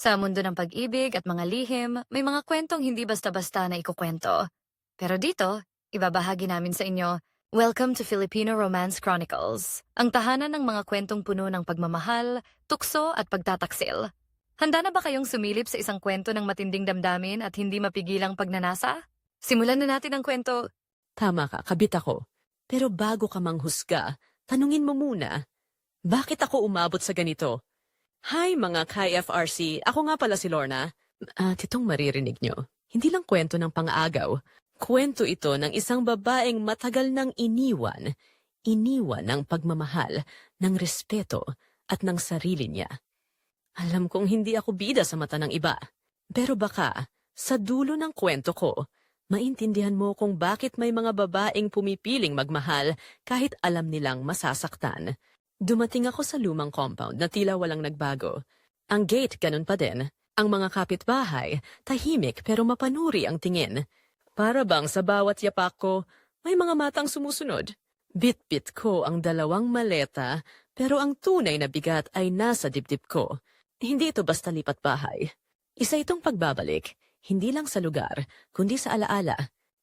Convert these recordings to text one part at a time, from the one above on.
Sa mundo ng pag-ibig at mga lihim, may mga kwentong hindi basta-basta na ikukwento. Pero dito, ibabahagi namin sa inyo, Welcome to Filipino Romance Chronicles, ang tahanan ng mga kwentong puno ng pagmamahal, tukso at pagtataksil. Handa na ba kayong sumilip sa isang kwento ng matinding damdamin at hindi mapigilang pagnanasa? Simulan na natin ang kwento. Tama ka, kabit ako. Pero bago ka manghusga, tanungin mo muna, bakit ako umabot sa ganito? Hi mga ka-FRC, ako nga pala si Lorna. At itong maririnig nyo, hindi lang kwento ng pang-aagaw. Kwento ito ng isang babaeng matagal nang iniwan. Iniwan ng pagmamahal, ng respeto, at ng sarili niya. Alam kong hindi ako bida sa mata ng iba. Pero baka, sa dulo ng kwento ko, maintindihan mo kung bakit may mga babaeng pumipiling magmahal kahit alam nilang masasaktan. Dumating ako sa lumang compound na tila walang nagbago. Ang gate ganun pa din. Ang mga kapitbahay, tahimik pero mapanuri ang tingin. Para bang sa bawat yapak ko, may mga matang sumusunod. Bit-bit ko ang dalawang maleta, pero ang tunay na bigat ay nasa dibdib ko. Hindi ito basta lipat bahay. Isa itong pagbabalik, hindi lang sa lugar, kundi sa alaala,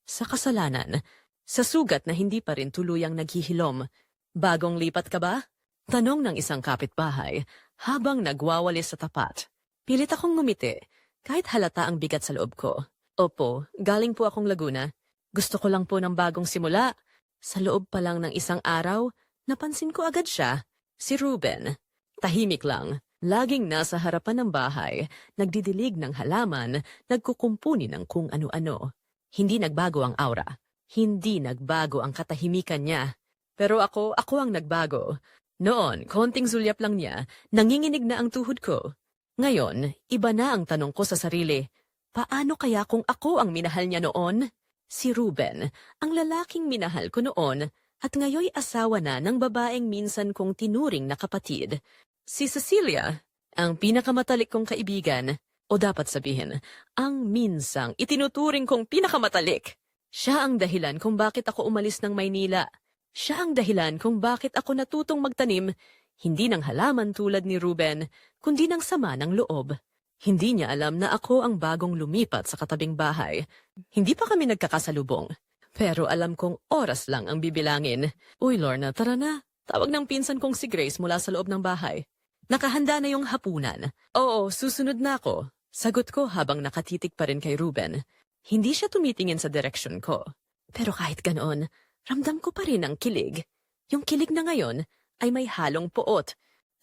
sa kasalanan, sa sugat na hindi pa rin tuluyang naghihilom. Bagong lipat ka ba? Tanong ng isang kapitbahay habang nagwawalis sa tapat. Pilit akong ngumiti, kahit halata ang bigat sa loob ko. Opo, galing po akong Laguna. Gusto ko lang po ng bagong simula. Sa loob pa lang ng isang araw, napansin ko agad siya. Si Ruben. Tahimik lang. Laging nasa harapan ng bahay, nagdidilig ng halaman, nagkukumpuni ng kung ano-ano. Hindi nagbago ang aura. Hindi nagbago ang katahimikan niya. Pero ako, ako ang nagbago. Noon, konting sulyap lang niya, nanginginig na ang tuhod ko. Ngayon, iba na ang tanong ko sa sarili. Paano kaya kung ako ang minahal niya noon? Si Ruben, ang lalaking minahal ko noon, at ngayoy asawa na ng babaeng minsan kong tinuring na kapatid. Si Cecilia, ang pinakamatalik kong kaibigan, o dapat sabihin, ang minsang itinuturing kong pinakamatalik. Siya ang dahilan kung bakit ako umalis ng Maynila. Siya ang dahilan kung bakit ako natutong magtanim, hindi ng halaman tulad ni Ruben, kundi ng sama ng loob. Hindi niya alam na ako ang bagong lumipat sa katabing bahay. Hindi pa kami nagkakasalubong. Pero alam kong oras lang ang bibilangin. Uy, Lorna, tara na. Tawag ng pinsan kong si Grace mula sa loob ng bahay. Nakahanda na yung hapunan. Oo, susunod na ako. Sagot ko habang nakatitig pa rin kay Ruben. Hindi siya tumitingin sa direksyon ko. Pero kahit ganoon, ramdam ko pa rin ang kilig. Yung kilig na ngayon ay may halong poot.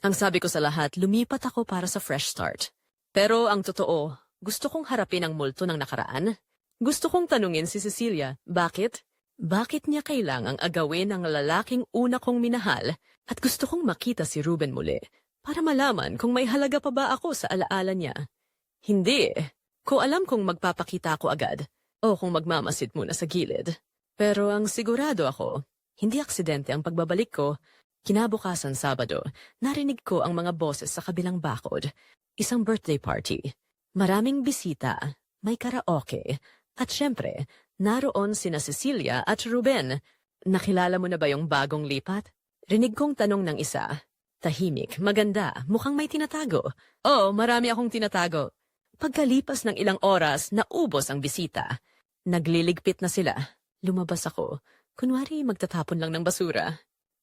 Ang sabi ko sa lahat, lumipat ako para sa fresh start. Pero ang totoo, gusto kong harapin ang multo ng nakaraan. Gusto kong tanungin si Cecilia, bakit? Bakit niya kailangang agawin ang lalaking una kong minahal at gusto kong makita si Ruben muli para malaman kung may halaga pa ba ako sa alaala niya? Hindi. Ko alam kung magpapakita ako agad o kung magmamasid muna sa gilid. Pero ang sigurado ako, hindi aksidente ang pagbabalik ko. Kinabukasan Sabado, narinig ko ang mga boses sa kabilang bakod. Isang birthday party. Maraming bisita, may karaoke, at syempre, naroon sina Cecilia at Ruben. Nakilala mo na ba yung bagong lipat? Rinig kong tanong ng isa. Tahimik, maganda, mukhang may tinatago. Oo, marami akong tinatago. Pagkalipas ng ilang oras, naubos ang bisita. Nagliligpit na sila. Lumabas ako. Kunwari magtatapon lang ng basura.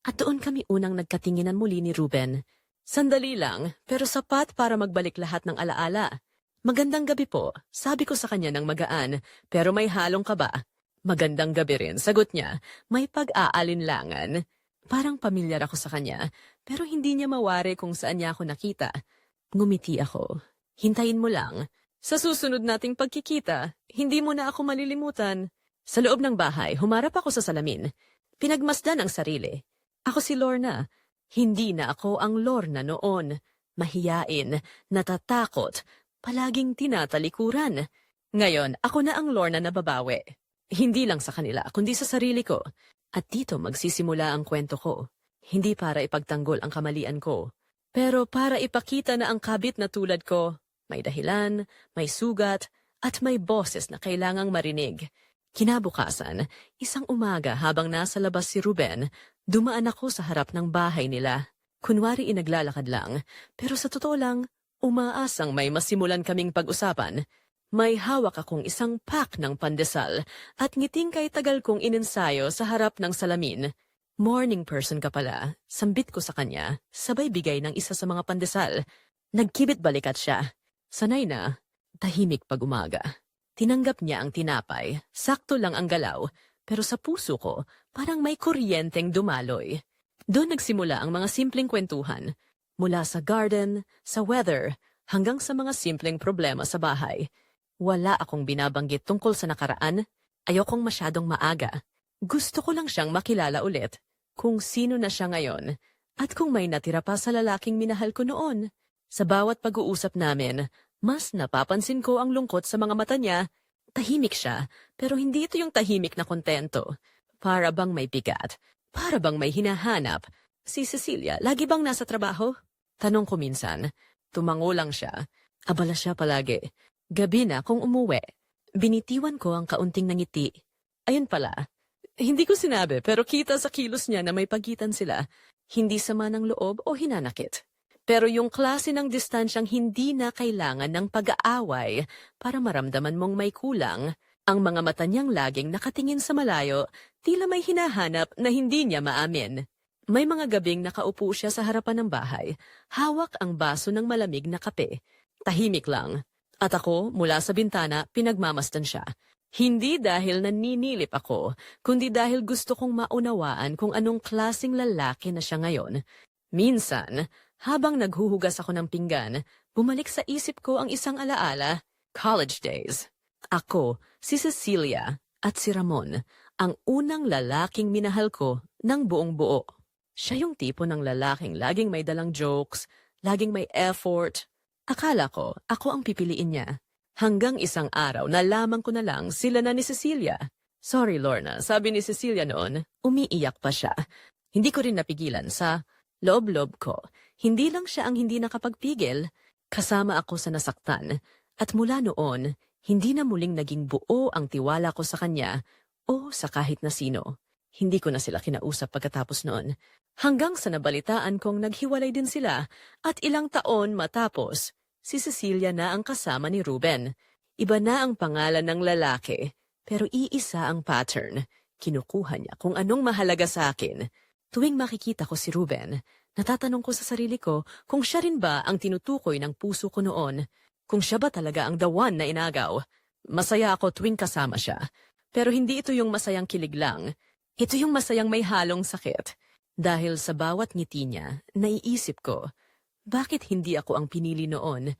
At doon kami unang nagkatinginan muli ni Ruben. Sandali lang, pero sapat para magbalik lahat ng alaala. Magandang gabi po, sabi ko sa kanya ng magaan, pero may halong ka ba? Magandang gabi rin, sagot niya, may pag-aalinlangan. Parang pamilyar ako sa kanya, pero hindi niya mawari kung saan niya ako nakita. Ngumiti ako. Hintayin mo lang. Sa susunod nating pagkikita, hindi mo na ako malilimutan. Sa loob ng bahay, humarap ako sa salamin. Pinagmasdan ang sarili. Ako si Lorna. Hindi na ako ang Lorna noon. Mahiyain, natatakot, palaging tinatalikuran. Ngayon, ako na ang Lorna na babawi. Hindi lang sa kanila, kundi sa sarili ko. At dito magsisimula ang kwento ko. Hindi para ipagtanggol ang kamalian ko, pero para ipakita na ang kabit na tulad ko, may dahilan, may sugat, at may boses na kailangang marinig. Kinabukasan, isang umaga habang nasa labas si Ruben, dumaan ako sa harap ng bahay nila. Kunwari inaglalakad lang, pero sa totoo lang, Umaasang may masimulan kaming pag-usapan. May hawak akong isang pack ng pandesal at ngiting kay tagal kong inensayo sa harap ng salamin. Morning person ka pala. Sambit ko sa kanya, sabay bigay ng isa sa mga pandesal. Nagkibit balikat siya. Sanay na, tahimik pag umaga. Tinanggap niya ang tinapay, sakto lang ang galaw, pero sa puso ko, parang may kuryenteng dumaloy. Doon nagsimula ang mga simpleng kwentuhan, mula sa garden, sa weather, hanggang sa mga simpleng problema sa bahay. Wala akong binabanggit tungkol sa nakaraan, ayokong masyadong maaga. Gusto ko lang siyang makilala ulit, kung sino na siya ngayon, at kung may natira pa sa lalaking minahal ko noon. Sa bawat pag-uusap namin, mas napapansin ko ang lungkot sa mga mata niya. Tahimik siya, pero hindi ito yung tahimik na kontento. Para bang may bigat. Para bang may hinahanap. Si Cecilia, lagi bang nasa trabaho? Tanong ko minsan. Tumango lang siya. Abala siya palagi. Gabi na kung umuwi. Binitiwan ko ang kaunting nangiti. Ayun pala. Hindi ko sinabi, pero kita sa kilos niya na may pagitan sila. Hindi sama ng loob o hinanakit. Pero yung klase ng distansyang hindi na kailangan ng pag-aaway para maramdaman mong may kulang, ang mga mata niyang laging nakatingin sa malayo, tila may hinahanap na hindi niya maamin. May mga gabing nakaupo siya sa harapan ng bahay, hawak ang baso ng malamig na kape. Tahimik lang. At ako, mula sa bintana, pinagmamastan siya. Hindi dahil naninilip ako, kundi dahil gusto kong maunawaan kung anong klasing lalaki na siya ngayon. Minsan, habang naghuhugas ako ng pinggan, bumalik sa isip ko ang isang alaala, college days. Ako, si Cecilia, at si Ramon, ang unang lalaking minahal ko ng buong buo. Siya yung tipo ng lalaking laging may dalang jokes, laging may effort. Akala ko, ako ang pipiliin niya. Hanggang isang araw, nalaman ko na lang sila na ni Cecilia. Sorry, Lorna, sabi ni Cecilia noon, umiiyak pa siya. Hindi ko rin napigilan sa loob-loob ko. Hindi lang siya ang hindi nakapagpigil. Kasama ako sa nasaktan. At mula noon, hindi na muling naging buo ang tiwala ko sa kanya o sa kahit na sino. Hindi ko na sila kinausap pagkatapos noon. Hanggang sa nabalitaan kong naghiwalay din sila at ilang taon matapos, si Cecilia na ang kasama ni Ruben. Iba na ang pangalan ng lalaki, pero iisa ang pattern. Kinukuha niya kung anong mahalaga sa akin. Tuwing makikita ko si Ruben, natatanong ko sa sarili ko kung siya rin ba ang tinutukoy ng puso ko noon. Kung siya ba talaga ang the one na inagaw. Masaya ako tuwing kasama siya. Pero hindi ito yung masayang kilig lang. Ito yung masayang may halong sakit. Dahil sa bawat ngiti niya, naiisip ko, bakit hindi ako ang pinili noon?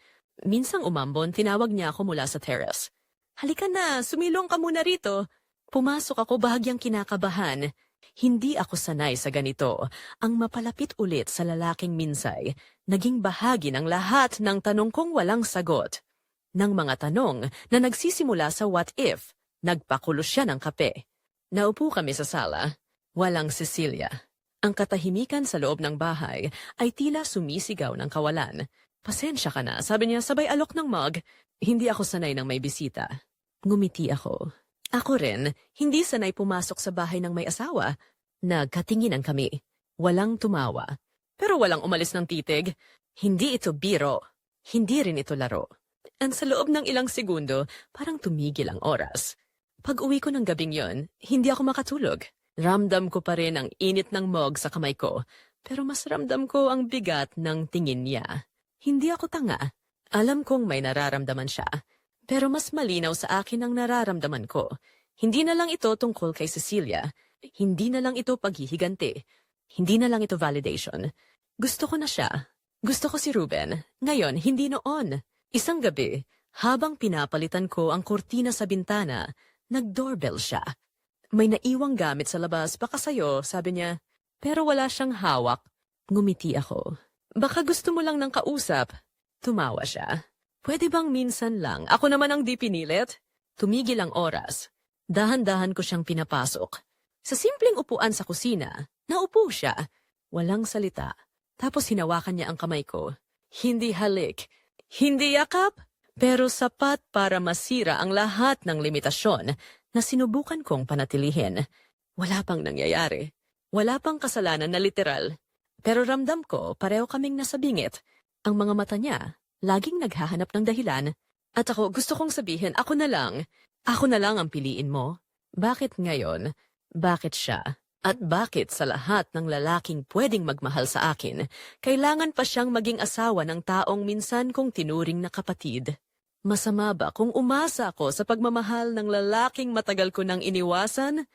Minsang umambon, tinawag niya ako mula sa terrace. Halika na, sumilong ka muna rito. Pumasok ako bahagyang kinakabahan. Hindi ako sanay sa ganito. Ang mapalapit ulit sa lalaking minsay, naging bahagi ng lahat ng tanong kong walang sagot. Ng mga tanong na nagsisimula sa what if, nagpakulo siya ng kape. Naupo kami sa sala. Walang Cecilia. Ang katahimikan sa loob ng bahay ay tila sumisigaw ng kawalan. Pasensya ka na, sabi niya sabay alok ng mug. Hindi ako sanay ng may bisita. Ngumiti ako. Ako rin, hindi sanay pumasok sa bahay ng may asawa. Nagkatinginan kami. Walang tumawa. Pero walang umalis ng titig. Hindi ito biro. Hindi rin ito laro. And sa loob ng ilang segundo, parang tumigil ang oras. Pag uwi ko ng gabing yon, hindi ako makatulog. Ramdam ko pa rin ang init ng mog sa kamay ko, pero mas ramdam ko ang bigat ng tingin niya. Hindi ako tanga. Alam kong may nararamdaman siya, pero mas malinaw sa akin ang nararamdaman ko. Hindi na lang ito tungkol kay Cecilia. Hindi na lang ito paghihiganti. Hindi na lang ito validation. Gusto ko na siya. Gusto ko si Ruben. Ngayon, hindi noon. Isang gabi, habang pinapalitan ko ang kurtina sa bintana, nag-doorbell siya. May naiwang gamit sa labas, baka sa'yo, sabi niya. Pero wala siyang hawak. Ngumiti ako. Baka gusto mo lang ng kausap. Tumawa siya. Pwede bang minsan lang? Ako naman ang di pinilit. Tumigil ang oras. Dahan-dahan ko siyang pinapasok. Sa simpleng upuan sa kusina, naupo siya. Walang salita. Tapos hinawakan niya ang kamay ko. Hindi halik. Hindi yakap. Pero sapat para masira ang lahat ng limitasyon na sinubukan kong panatilihin. Wala pang nangyayari. Wala pang kasalanan na literal. Pero ramdam ko pareho kaming nasa bingit. Ang mga mata niya Laging naghahanap ng dahilan. At ako, gusto kong sabihin, ako na lang. Ako na lang ang piliin mo. Bakit ngayon? Bakit siya? At bakit sa lahat ng lalaking pwedeng magmahal sa akin, kailangan pa siyang maging asawa ng taong minsan kong tinuring na kapatid? Masama ba kung umasa ako sa pagmamahal ng lalaking matagal ko nang iniwasan,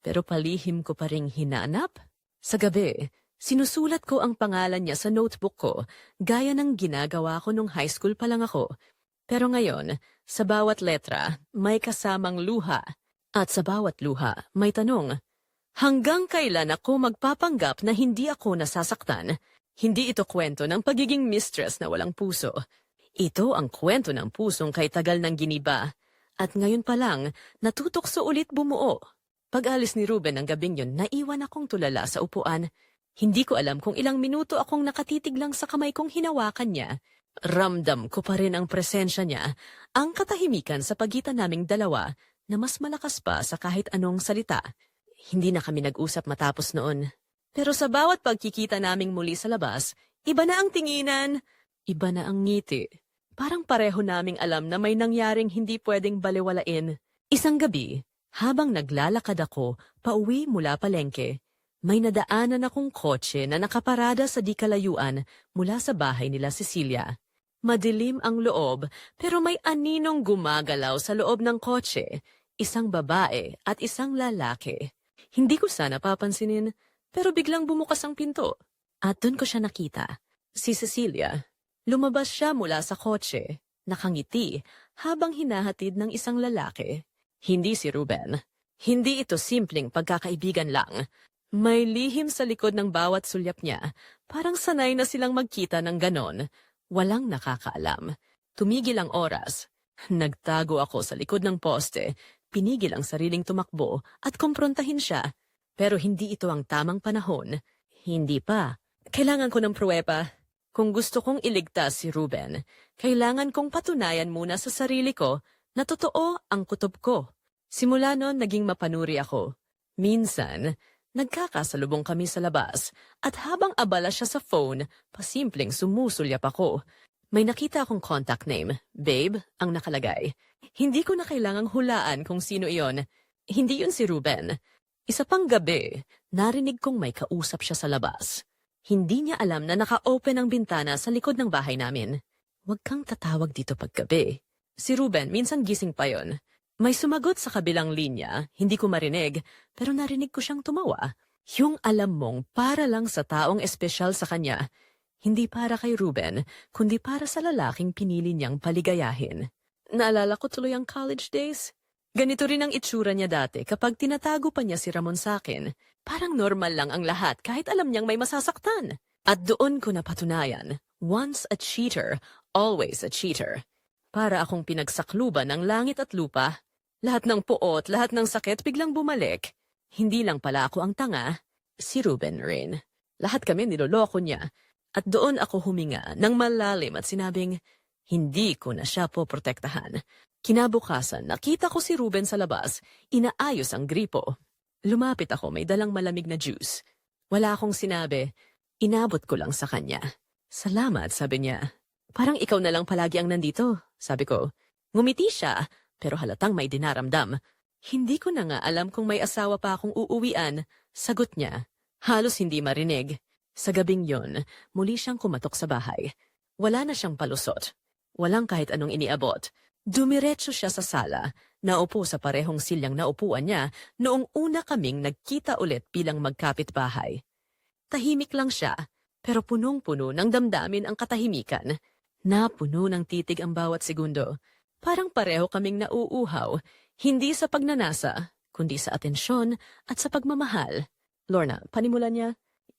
pero palihim ko pa ring hinanap? Sa gabi, sinusulat ko ang pangalan niya sa notebook ko, gaya ng ginagawa ko nung high school pa lang ako. Pero ngayon, sa bawat letra, may kasamang luha. At sa bawat luha, may tanong, Hanggang kailan ako magpapanggap na hindi ako nasasaktan? Hindi ito kwento ng pagiging mistress na walang puso. Ito ang kwento ng pusong kay tagal ng giniba. At ngayon pa lang, natutokso ulit bumuo. Pag-alis ni Ruben ng gabing yun, naiwan akong tulala sa upuan. Hindi ko alam kung ilang minuto akong nakatitig lang sa kamay kong hinawakan niya. Ramdam ko pa rin ang presensya niya, ang katahimikan sa pagitan naming dalawa na mas malakas pa sa kahit anong salita. Hindi na kami nag-usap matapos noon. Pero sa bawat pagkikita naming muli sa labas, iba na ang tinginan, iba na ang ngiti. Parang pareho naming alam na may nangyaring hindi pwedeng baliwalain. Isang gabi, habang naglalakad ako pauwi mula palengke, may nadaanan akong kotse na nakaparada sa di kalayuan mula sa bahay nila Cecilia. Madilim ang loob, pero may aninong gumagalaw sa loob ng kotse, isang babae at isang lalaki. Hindi ko sana papansinin, pero biglang bumukas ang pinto. At doon ko siya nakita. Si Cecilia. Lumabas siya mula sa kotse, nakangiti, habang hinahatid ng isang lalaki. Hindi si Ruben. Hindi ito simpleng pagkakaibigan lang. May lihim sa likod ng bawat sulyap niya. Parang sanay na silang magkita ng ganon. Walang nakakaalam. Tumigil ang oras. Nagtago ako sa likod ng poste, pinigil ang sariling tumakbo at kumprontahin siya. Pero hindi ito ang tamang panahon. Hindi pa. Kailangan ko ng pruweba. Kung gusto kong iligtas si Ruben, kailangan kong patunayan muna sa sarili ko na totoo ang kutob ko. Simula noon naging mapanuri ako. Minsan, nagkakasalubong kami sa labas at habang abala siya sa phone, pasimpleng sumusulyap ako. May nakita akong contact name, Babe, ang nakalagay. Hindi ko na kailangang hulaan kung sino iyon. Hindi yun si Ruben. Isa pang gabi, narinig kong may kausap siya sa labas. Hindi niya alam na naka-open ang bintana sa likod ng bahay namin. Huwag kang tatawag dito paggabi. Si Ruben, minsan gising pa yon. May sumagot sa kabilang linya, hindi ko marinig, pero narinig ko siyang tumawa. Yung alam mong para lang sa taong espesyal sa kanya, hindi para kay Ruben, kundi para sa lalaking pinili niyang paligayahin. Naalala ko tuloy ang college days. Ganito rin ang itsura niya dati kapag tinatago pa niya si Ramon sa akin. Parang normal lang ang lahat kahit alam niyang may masasaktan. At doon ko napatunayan, once a cheater, always a cheater. Para akong pinagsakluban ng langit at lupa. Lahat ng puot, lahat ng sakit biglang bumalik. Hindi lang pala ako ang tanga, si Ruben rin. Lahat kami niloloko niya. At doon ako huminga ng malalim at sinabing, hindi ko na siya poprotektahan. Kinabukasan, nakita ko si Ruben sa labas, inaayos ang gripo. Lumapit ako, may dalang malamig na juice. Wala akong sinabi, inabot ko lang sa kanya. Salamat, sabi niya. Parang ikaw na lang palagi ang nandito, sabi ko. Ngumiti siya, pero halatang may dinaramdam. Hindi ko na nga alam kung may asawa pa akong uuwian. Sagot niya. Halos hindi marinig. Sa gabing yon, muli siyang kumatok sa bahay. Wala na siyang palusot. Walang kahit anong iniabot. Dumiretso siya sa sala, naupo sa parehong silyang naupuan niya noong una kaming nagkita ulit bilang magkapit-bahay. Tahimik lang siya, pero punong-puno ng damdamin ang katahimikan. Napuno ng titig ang bawat segundo. Parang pareho kaming nauuhaw, hindi sa pagnanasa, kundi sa atensyon at sa pagmamahal. Lorna, panimula niya,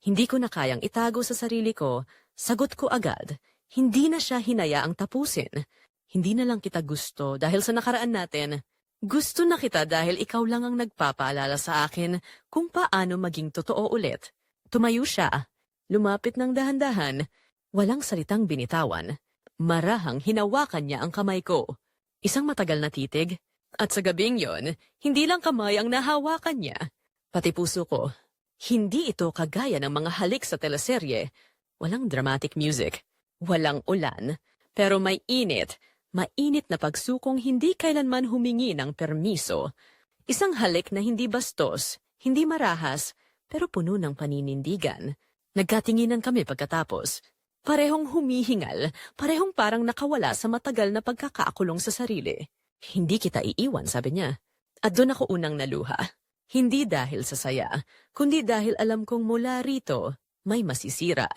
hindi ko na kayang itago sa sarili ko, sagot ko agad, hindi na siya hinayaang tapusin. Hindi na lang kita gusto dahil sa nakaraan natin. Gusto na kita dahil ikaw lang ang nagpapaalala sa akin kung paano maging totoo ulit. Tumayo siya. Lumapit ng dahan-dahan. Walang salitang binitawan. Marahang hinawakan niya ang kamay ko. Isang matagal na titig. At sa gabing yon, hindi lang kamay ang nahawakan niya. Pati puso ko. Hindi ito kagaya ng mga halik sa teleserye. Walang dramatic music. Walang ulan. Pero may init, mainit na pagsukong hindi kailanman humingi ng permiso. Isang halik na hindi bastos, hindi marahas, pero puno ng paninindigan. Nagkatinginan kami pagkatapos. Parehong humihingal, parehong parang nakawala sa matagal na pagkakaakulong sa sarili. Hindi kita iiwan, sabi niya. At doon ako unang naluha. Hindi dahil sa saya, kundi dahil alam kong mula rito, may masisira.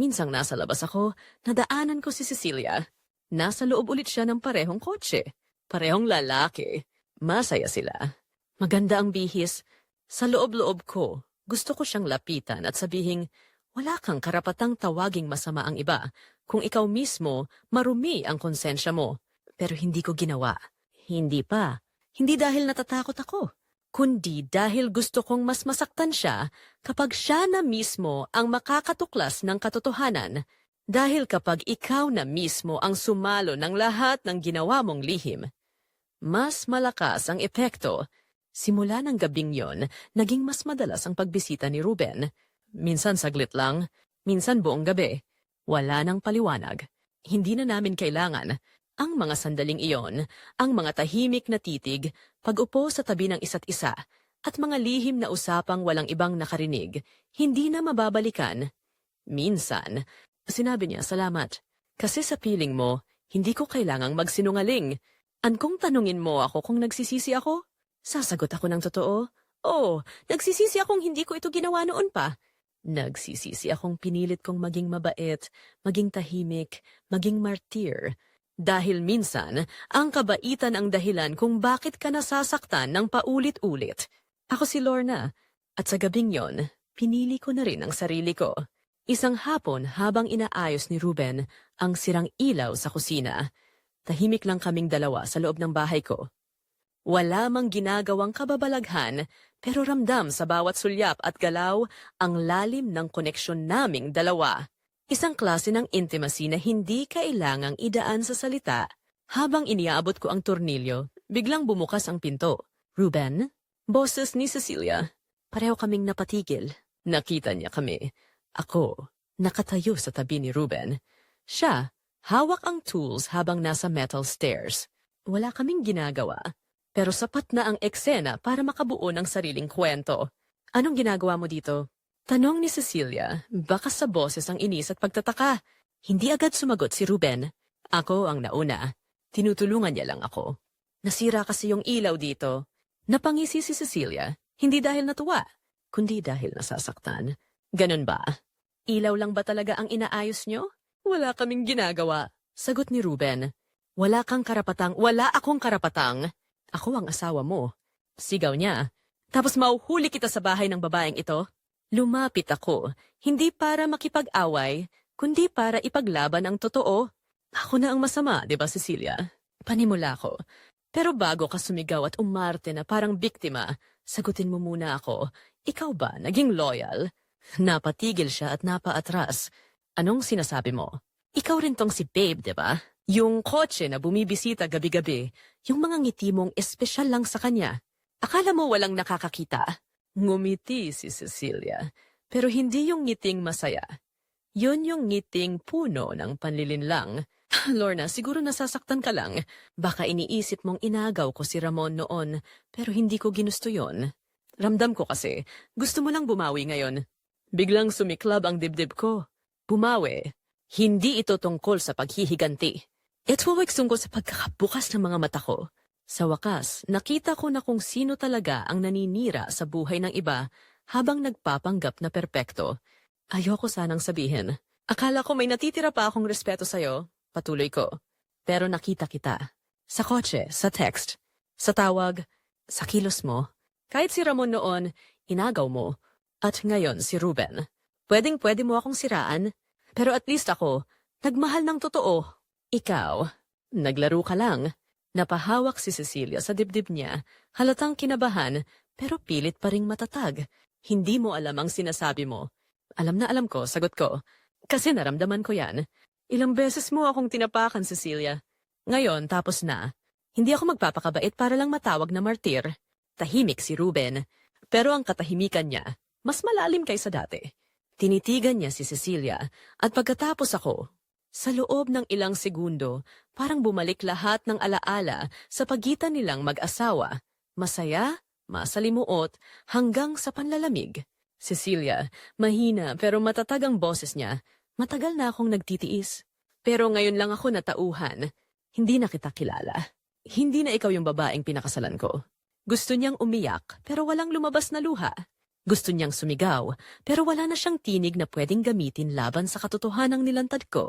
Minsang nasa labas ako, nadaanan ko si Cecilia. Nasa loob ulit siya ng parehong kotse. Parehong lalaki. Masaya sila. Maganda ang bihis. Sa loob-loob ko, gusto ko siyang lapitan at sabihing, wala kang karapatang tawaging masama ang iba kung ikaw mismo marumi ang konsensya mo. Pero hindi ko ginawa. Hindi pa. Hindi dahil natatakot ako, kundi dahil gusto kong mas masaktan siya kapag siya na mismo ang makakatuklas ng katotohanan. Dahil kapag ikaw na mismo ang sumalo ng lahat ng ginawa mong lihim, mas malakas ang epekto. Simula ng gabing yon, naging mas madalas ang pagbisita ni Ruben. Minsan saglit lang, minsan buong gabi. Wala nang paliwanag. Hindi na namin kailangan. Ang mga sandaling iyon, ang mga tahimik na titig, pag-upo sa tabi ng isa't isa, at mga lihim na usapang walang ibang nakarinig, hindi na mababalikan. Minsan, sinabi niya salamat. Kasi sa piling mo, hindi ko kailangang magsinungaling. An kung tanungin mo ako kung nagsisisi ako, sasagot ako ng totoo. Oo, nagsisisi akong hindi ko ito ginawa noon pa. Nagsisisi akong pinilit kong maging mabait, maging tahimik, maging martir. Dahil minsan, ang kabaitan ang dahilan kung bakit ka nasasaktan ng paulit-ulit. Ako si Lorna, at sa gabing yon, pinili ko na rin ang sarili ko. Isang hapon habang inaayos ni Ruben ang sirang ilaw sa kusina, tahimik lang kaming dalawa sa loob ng bahay ko. Wala mang ginagawang kababalaghan, pero ramdam sa bawat sulyap at galaw ang lalim ng koneksyon naming dalawa. Isang klase ng intimacy na hindi kailangang idaan sa salita. Habang iniabot ko ang tornilyo, biglang bumukas ang pinto. Ruben? Boses ni Cecilia. Pareho kaming napatigil. Nakita niya kami. Ako, nakatayo sa tabi ni Ruben. Siya, hawak ang tools habang nasa metal stairs. Wala kaming ginagawa. Pero sapat na ang eksena para makabuo ng sariling kwento. Anong ginagawa mo dito? Tanong ni Cecilia, baka sa boses ang inis at pagtataka. Hindi agad sumagot si Ruben. Ako ang nauna. Tinutulungan niya lang ako. Nasira kasi yung ilaw dito. Napangisi si Cecilia, hindi dahil natuwa, kundi dahil nasasaktan. Ganun ba? Ilaw lang ba talaga ang inaayos nyo? Wala kaming ginagawa. Sagot ni Ruben. Wala kang karapatang, wala akong karapatang. Ako ang asawa mo. Sigaw niya. Tapos mauhuli kita sa bahay ng babaeng ito? Lumapit ako, hindi para makipag-away, kundi para ipaglaban ang totoo. Ako na ang masama, di ba Cecilia? Panimula ko. Pero bago ka sumigaw at umarte na parang biktima, sagutin mo muna ako, ikaw ba naging loyal? Napatigil siya at napaatras. Anong sinasabi mo? Ikaw rin tong si Babe, di ba? Yung kotse na bumibisita gabi-gabi, yung mga ngiti mong espesyal lang sa kanya. Akala mo walang nakakakita? Ngumiti si Cecilia, pero hindi yung ngiting masaya. Yun yung ngiting puno ng panlilinlang. Lorna, siguro nasasaktan ka lang. Baka iniisip mong inagaw ko si Ramon noon, pero hindi ko ginusto yon. Ramdam ko kasi, gusto mo lang bumawi ngayon. Biglang sumiklab ang dibdib ko. Bumawi. Hindi ito tungkol sa paghihiganti. Ito ay tungkol sa pagkakabukas ng mga mata ko. Sa wakas, nakita ko na kung sino talaga ang naninira sa buhay ng iba habang nagpapanggap na perpekto. Ayoko sanang sabihin. Akala ko may natitira pa akong respeto sa'yo. Patuloy ko. Pero nakita kita. Sa kotse, sa text, sa tawag, sa kilos mo. Kahit si Ramon noon, inagaw mo. At ngayon si Ruben. Pwedeng pwede mo akong siraan. Pero at least ako, nagmahal ng totoo. Ikaw, naglaro ka lang. Napahawak si Cecilia sa dibdib niya, halatang kinabahan, pero pilit pa ring matatag. Hindi mo alam ang sinasabi mo. Alam na alam ko, sagot ko. Kasi naramdaman ko yan. Ilang beses mo akong tinapakan, Cecilia. Ngayon, tapos na. Hindi ako magpapakabait para lang matawag na martir. Tahimik si Ruben. Pero ang katahimikan niya, mas malalim kaysa dati. Tinitigan niya si Cecilia, at pagkatapos ako, Sa loob ng ilang segundo, parang bumalik lahat ng alaala sa pagitan nilang mag-asawa. Masaya, masalimuot, hanggang sa panlalamig. Cecilia, mahina pero matatag ang boses niya. Matagal na akong nagtitiis. Pero ngayon lang ako natauhan. Hindi na kita kilala. Hindi na ikaw yung babaeng pinakasalan ko. Gusto niyang umiyak pero walang lumabas na luha. Gusto niyang sumigaw pero wala na siyang tinig na pwedeng gamitin laban sa katotohanang nilantad ko.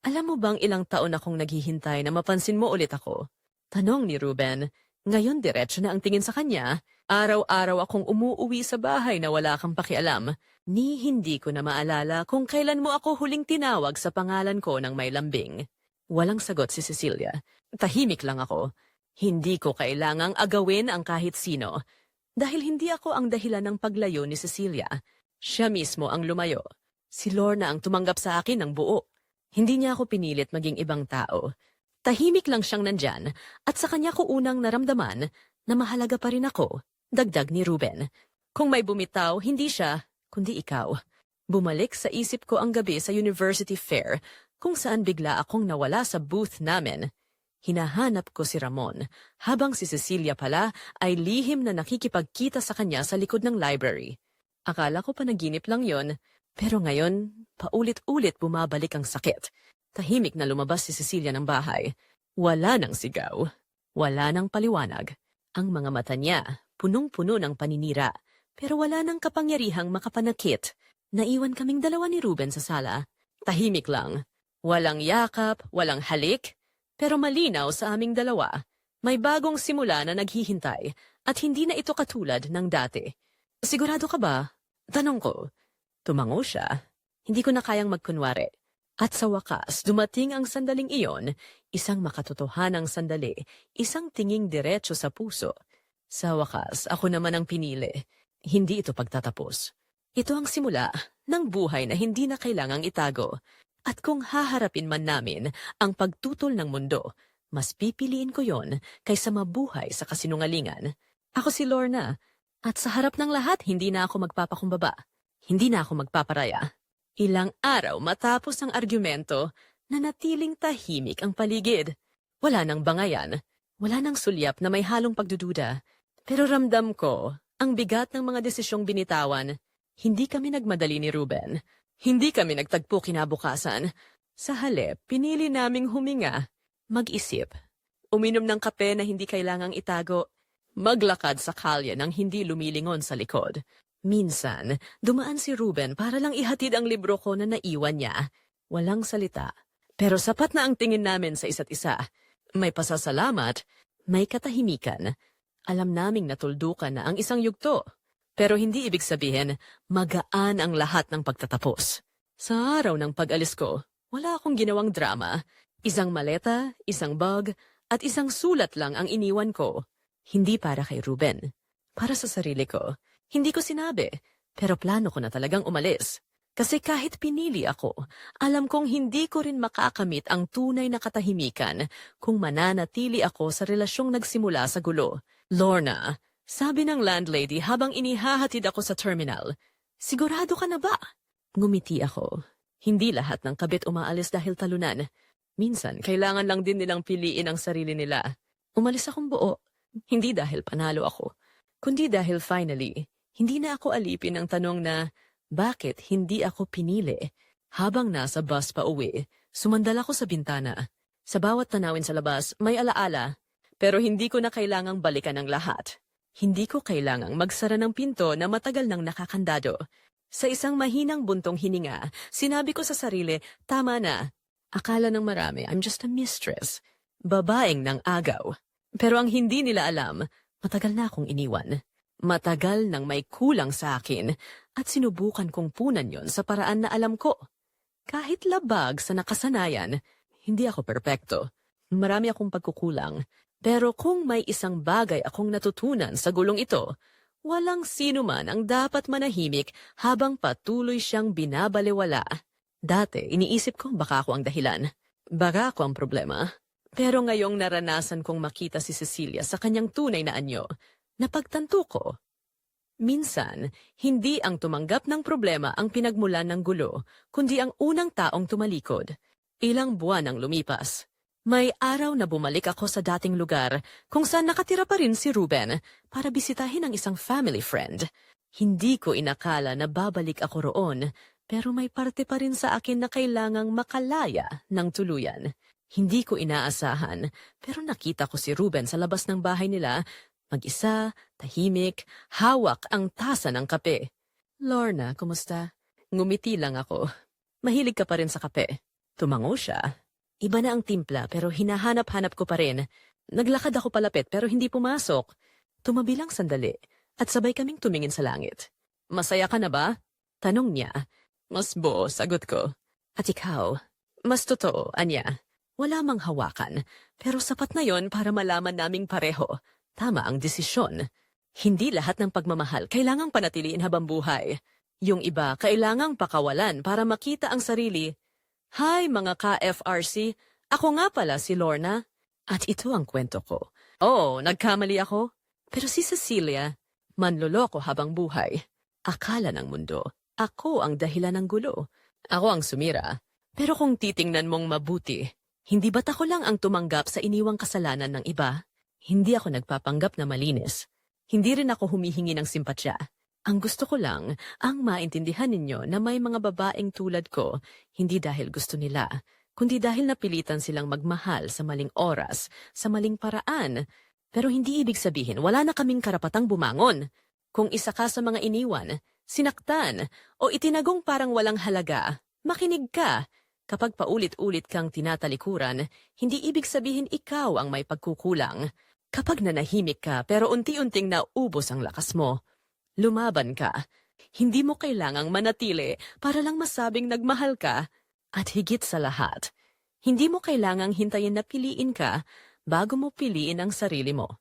Alam mo bang ilang taon akong naghihintay na mapansin mo ulit ako? Tanong ni Ruben. Ngayon diretso na ang tingin sa kanya. Araw-araw akong umuuwi sa bahay na wala kang pakialam. Ni hindi ko na maalala kung kailan mo ako huling tinawag sa pangalan ko ng may lambing. Walang sagot si Cecilia. Tahimik lang ako. Hindi ko kailangang agawin ang kahit sino. Dahil hindi ako ang dahilan ng paglayo ni Cecilia. Siya mismo ang lumayo. Si Lorna ang tumanggap sa akin ng buo. Hindi niya ako pinilit maging ibang tao. Tahimik lang siyang nandyan at sa kanya ko unang naramdaman na mahalaga pa rin ako, dagdag ni Ruben. Kung may bumitaw, hindi siya, kundi ikaw. Bumalik sa isip ko ang gabi sa University Fair kung saan bigla akong nawala sa booth namin. Hinahanap ko si Ramon, habang si Cecilia pala ay lihim na nakikipagkita sa kanya sa likod ng library. Akala ko panaginip lang yon, pero ngayon, paulit-ulit bumabalik ang sakit. Tahimik na lumabas si Cecilia ng bahay. Wala nang sigaw. Wala nang paliwanag. Ang mga mata niya, punong-puno ng paninira, pero wala nang kapangyarihang makapanakit. Naiwan kaming dalawa ni Ruben sa sala. Tahimik lang. Walang yakap, walang halik, pero malinaw sa aming dalawa. May bagong simula na naghihintay at hindi na ito katulad ng dati. Sigurado ka ba? Tanong ko. Tumango siya. Hindi ko na kayang magkunwari. At sa wakas, dumating ang sandaling iyon, isang makatotohanang sandali, isang tinging diretso sa puso. Sa wakas, ako naman ang pinili. Hindi ito pagtatapos. Ito ang simula ng buhay na hindi na kailangang itago. At kung haharapin man namin ang pagtutol ng mundo, mas pipiliin ko yon kaysa mabuhay sa kasinungalingan. Ako si Lorna, at sa harap ng lahat, hindi na ako magpapakumbaba. Hindi na ako magpaparaya. Ilang araw matapos ang argumento, nanatiling tahimik ang paligid. Wala nang bangayan, wala nang sulyap na may halong pagdududa. Pero ramdam ko, ang bigat ng mga desisyong binitawan, hindi kami nagmadali ni Ruben. Hindi kami nagtagpo kinabukasan. Sa halip, pinili naming huminga, mag-isip, uminom ng kape na hindi kailangang itago, maglakad sa kalye nang hindi lumilingon sa likod. Minsan, dumaan si Ruben para lang ihatid ang libro ko na naiwan niya. Walang salita. Pero sapat na ang tingin namin sa isa't isa. May pasasalamat, may katahimikan. Alam naming natuldukan na ang isang yugto. Pero hindi ibig sabihin, magaan ang lahat ng pagtatapos. Sa araw ng pag-alis ko, wala akong ginawang drama. Isang maleta, isang bag, at isang sulat lang ang iniwan ko. Hindi para kay Ruben. Para sa sarili ko. Hindi ko sinabi, pero plano ko na talagang umalis. Kasi kahit pinili ako, alam kong hindi ko rin makakamit ang tunay na katahimikan kung mananatili ako sa relasyong nagsimula sa gulo. Lorna, sabi ng landlady habang inihahatid ako sa terminal, sigurado ka na ba? Ngumiti ako. Hindi lahat ng kabit umaalis dahil talunan. Minsan, kailangan lang din nilang piliin ang sarili nila. Umalis akong buo. Hindi dahil panalo ako, kundi dahil finally, hindi na ako alipin ang tanong na, bakit hindi ako pinili? Habang nasa bus pa uwi, sumandal ako sa bintana. Sa bawat tanawin sa labas, may alaala, pero hindi ko na kailangang balikan ang lahat. Hindi ko kailangang magsara ng pinto na matagal nang nakakandado. Sa isang mahinang buntong hininga, sinabi ko sa sarili, tama na. Akala ng marami, I'm just a mistress. Babaeng ng agaw. Pero ang hindi nila alam, matagal na akong iniwan. Matagal nang may kulang sa akin at sinubukan kong punan yon sa paraan na alam ko. Kahit labag sa nakasanayan, hindi ako perpekto. Marami akong pagkukulang. Pero kung may isang bagay akong natutunan sa gulong ito, walang sino man ang dapat manahimik habang patuloy siyang binabaliwala. Dati, iniisip ko baka ako ang dahilan. Baka ako ang problema. Pero ngayong naranasan kong makita si Cecilia sa kanyang tunay na anyo, napagtanto ko. Minsan, hindi ang tumanggap ng problema ang pinagmulan ng gulo, kundi ang unang taong tumalikod. Ilang buwan ang lumipas. May araw na bumalik ako sa dating lugar kung saan nakatira pa rin si Ruben para bisitahin ang isang family friend. Hindi ko inakala na babalik ako roon, pero may parte pa rin sa akin na kailangang makalaya ng tuluyan. Hindi ko inaasahan, pero nakita ko si Ruben sa labas ng bahay nila, mag-isa, tahimik, hawak ang tasa ng kape. Lorna, kumusta? Ngumiti lang ako. Mahilig ka pa rin sa kape. Tumango siya. Iba na ang timpla pero hinahanap-hanap ko pa rin. Naglakad ako palapit pero hindi pumasok. Tumabi lang sandali at sabay kaming tumingin sa langit. Masaya ka na ba? Tanong niya. Mas buo, sagot ko. At ikaw? Mas totoo, anya. Wala mang hawakan, pero sapat na yon para malaman naming pareho. Tama ang desisyon. Hindi lahat ng pagmamahal kailangang panatiliin habang buhay. Yung iba kailangang pakawalan para makita ang sarili. Hi mga ka-FRC, ako nga pala si Lorna. At ito ang kwento ko. Oo, nagkamali ako. Pero si Cecilia, manloloko habang buhay. Akala ng mundo, ako ang dahilan ng gulo. Ako ang sumira. Pero kung titingnan mong mabuti, hindi ba't ako lang ang tumanggap sa iniwang kasalanan ng iba? Hindi ako nagpapanggap na malinis. Hindi rin ako humihingi ng simpatsya. Ang gusto ko lang, ang maintindihan ninyo na may mga babaeng tulad ko, hindi dahil gusto nila, kundi dahil napilitan silang magmahal sa maling oras, sa maling paraan. Pero hindi ibig sabihin wala na kaming karapatang bumangon. Kung isa ka sa mga iniwan, sinaktan, o itinagong parang walang halaga, makinig ka. Kapag paulit-ulit kang tinatalikuran, hindi ibig sabihin ikaw ang may pagkukulang. Kapag nanahimik ka pero unti-unting naubos ang lakas mo, lumaban ka. Hindi mo kailangang manatili para lang masabing nagmahal ka. At higit sa lahat, hindi mo kailangang hintayin na piliin ka bago mo piliin ang sarili mo.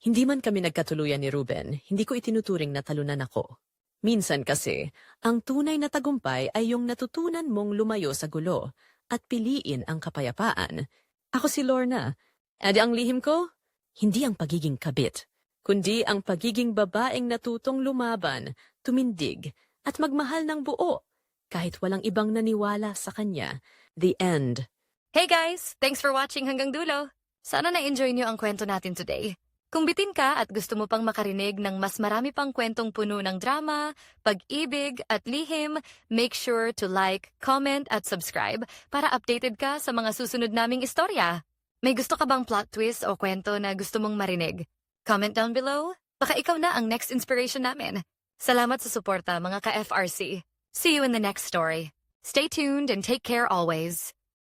Hindi man kami nagkatuluyan ni Ruben, hindi ko itinuturing na talunan ako. Minsan kasi, ang tunay na tagumpay ay yung natutunan mong lumayo sa gulo at piliin ang kapayapaan. Ako si Lorna. At ang lihim ko, hindi ang pagiging kabit, kundi ang pagiging babaeng natutong lumaban, tumindig, at magmahal ng buo, kahit walang ibang naniwala sa kanya. The end. Hey guys! Thanks for watching hanggang dulo. Sana na-enjoy niyo ang kwento natin today. Kung bitin ka at gusto mo pang makarinig ng mas marami pang kwentong puno ng drama, pag-ibig at lihim, make sure to like, comment at subscribe para updated ka sa mga susunod naming istorya. May gusto ka bang plot twist o kwento na gusto mong marinig? Comment down below. Baka ikaw na ang next inspiration namin. Salamat sa suporta mga ka-FRC. See you in the next story. Stay tuned and take care always.